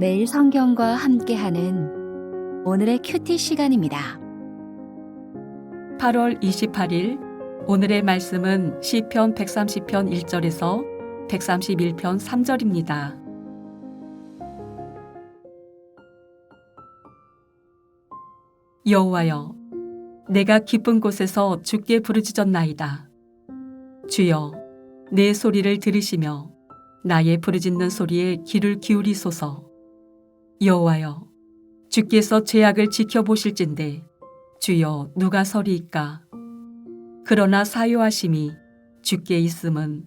매일 성경과 함께하는 오늘의 큐티 시간입니다. 8월 28일 오늘의 말씀은 시편 130편 1절에서 131편 3절입니다. 여호와여 내가 기쁜 곳에서 주께 부르짖었나이다. 주여 내 소리를 들으시며 나의 부르짖는 소리에 귀를 기울이소서. 여호와여 주께서 죄악을 지켜보실진데 주여 누가 서리이까 그러나 사요하심이 주께 있음은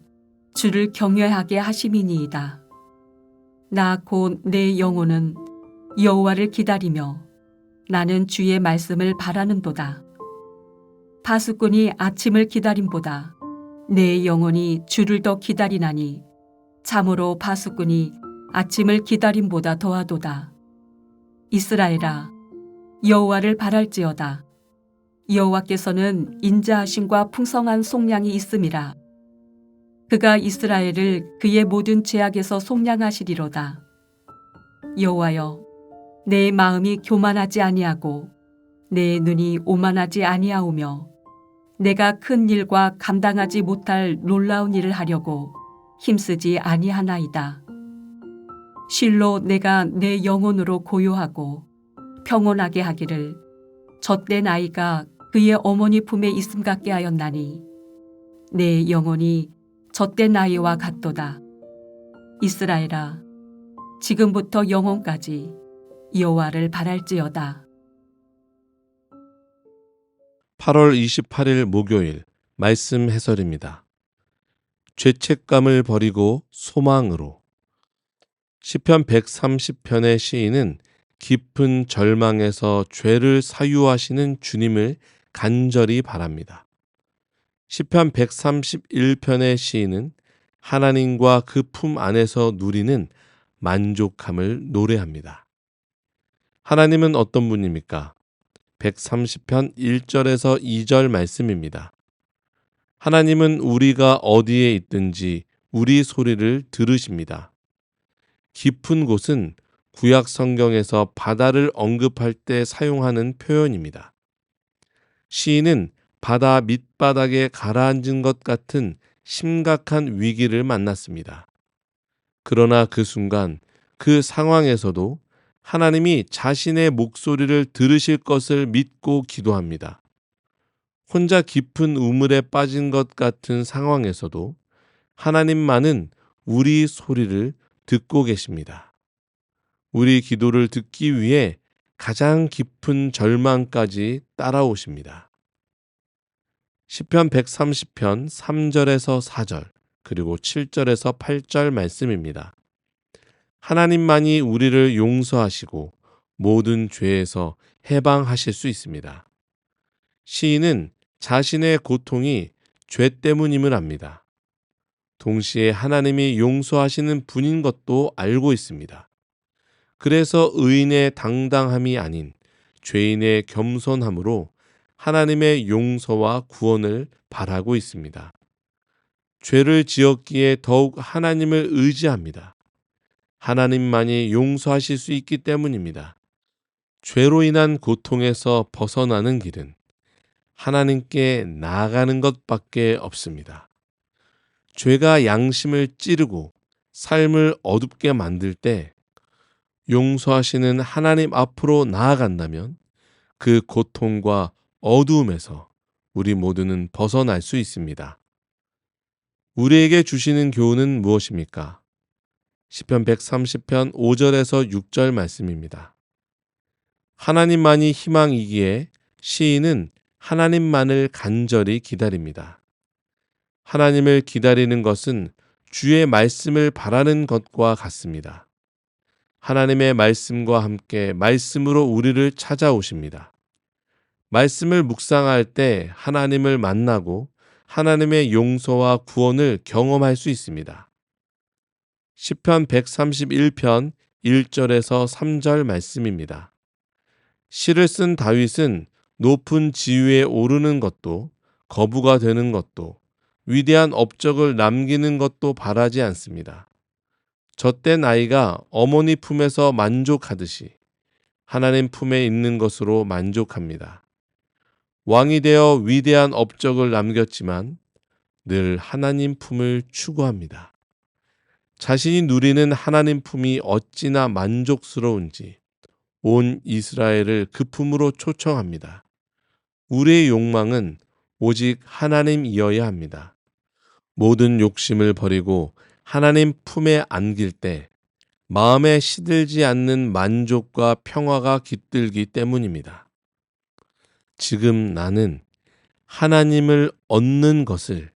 주를 경외하게 하심이니이다. 나 곧 내 영혼은 여호와를 기다리며 나는 주의 말씀을 바라는도다. 파수꾼이 아침을 기다림보다 내 영혼이 주를 더 기다리나니 참으로 파수꾼이 아침을 기다림보다 더하도다. 이스라엘아 여호와를 바랄지어다. 여호와께서는 인자하심과 풍성한 속량이 있음이라. 그가 이스라엘을 그의 모든 죄악에서 속량하시리로다. 여호와여, 내 마음이 교만하지 아니하고 내 눈이 오만하지 아니하오며 내가 큰 일과 감당하지 못할 놀라운 일을 하려고 힘쓰지 아니하나이다. 실로 내가 내 영혼으로 고요하고 평온하게 하기를 젖된 아이가 그의 어머니 품에 있음 같게 하였나니 내 영혼이 젖된 아이와 같도다. 이스라엘아, 지금부터 영원까지 여호와를 바랄지어다. 8월 28일 목요일 말씀 해설입니다. 죄책감을 버리고 소망으로 시편 130편의 시인은 깊은 절망에서 죄를 사유하시는 주님을 간절히 바랍니다. 시편 131편의 시인은 하나님과 그 품 안에서 누리는 만족함을 노래합니다. 하나님은 어떤 분입니까? 130편 1절에서 2절 말씀입니다. 하나님은 우리가 어디에 있든지 우리 소리를 들으십니다. 깊은 곳은 구약 성경에서 바다를 언급할 때 사용하는 표현입니다. 시인은 바다 밑바닥에 가라앉은 것 같은 심각한 위기를 만났습니다. 그러나 그 순간 그 상황에서도 하나님이 자신의 목소리를 들으실 것을 믿고 기도합니다. 혼자 깊은 우물에 빠진 것 같은 상황에서도 하나님만은 우리 소리를 듣고 계십니다. 우리 기도를 듣기 위해 가장 깊은 절망까지 따라오십니다. 시편 130편 3절에서 4절 그리고 7절에서 8절 말씀입니다. 하나님만이 우리를 용서하시고 모든 죄에서 해방하실 수 있습니다. 시인은 자신의 고통이 죄 때문임을 압니다. 동시에 하나님이 용서하시는 분인 것도 알고 있습니다. 그래서 의인의 당당함이 아닌 죄인의 겸손함으로 하나님의 용서와 구원을 바라고 있습니다. 죄를 지었기에 더욱 하나님을 의지합니다. 하나님만이 용서하실 수 있기 때문입니다. 죄로 인한 고통에서 벗어나는 길은 하나님께 나아가는 것밖에 없습니다. 죄가 양심을 찌르고 삶을 어둡게 만들 때 용서하시는 하나님 앞으로 나아간다면 그 고통과 어두움에서 우리 모두는 벗어날 수 있습니다. 우리에게 주시는 교훈은 무엇입니까? 시편 130편 5절에서 6절 말씀입니다. 하나님만이 희망이기에 시인은 하나님만을 간절히 기다립니다. 하나님을 기다리는 것은 주의 말씀을 바라는 것과 같습니다. 하나님의 말씀과 함께 말씀으로 우리를 찾아오십니다. 말씀을 묵상할 때 하나님을 만나고 하나님의 용서와 구원을 경험할 수 있습니다. 시편 131편 1절에서 3절 말씀입니다. 시를 쓴 다윗은 높은 지위에 오르는 것도 거부가 되는 것도 위대한 업적을 남기는 것도 바라지 않습니다. 젖된 아이가 어머니 품에서 만족하듯이 하나님 품에 있는 것으로 만족합니다. 왕이 되어 위대한 업적을 남겼지만 늘 하나님 품을 추구합니다. 자신이 누리는 하나님 품이 어찌나 만족스러운지 온 이스라엘을 그 품으로 초청합니다. 우리의 욕망은 오직 하나님이어야 합니다. 모든 욕심을 버리고 하나님 품에 안길 때 마음에 시들지 않는 만족과 평화가 깃들기 때문입니다. 지금 나는 하나님을 얻는 것을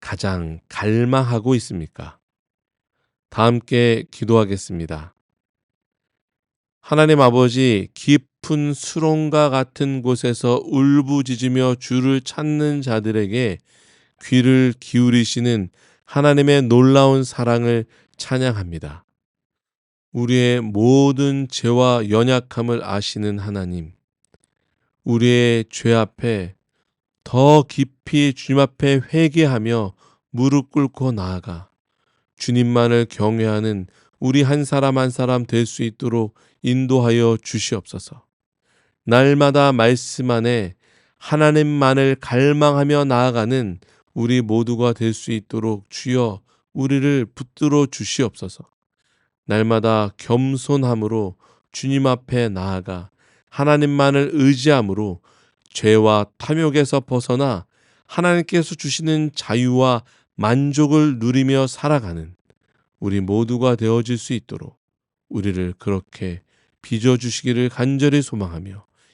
가장 갈망하고 있습니까? 다 함께 기도하겠습니다. 하나님 아버지, 깊 은 수렁과 같은 곳에서 울부짖으며 주를 찾는 자들에게 귀를 기울이시는 하나님의 놀라운 사랑을 찬양합니다. 우리의 모든 죄와 연약함을 아시는 하나님, 우리의 죄 앞에 더 깊이 주님 앞에 회개하며 무릎 꿇고 나아가 주님만을 경외하는 우리 한 사람 한 사람 될 수 있도록 인도하여 주시옵소서. 날마다 말씀 안에 하나님만을 갈망하며 나아가는 우리 모두가 될 수 있도록 주여 우리를 붙들어 주시옵소서. 날마다 겸손함으로 주님 앞에 나아가 하나님만을 의지함으로 죄와 탐욕에서 벗어나 하나님께서 주시는 자유와 만족을 누리며 살아가는 우리 모두가 되어질 수 있도록 우리를 그렇게 빚어주시기를 간절히 소망하며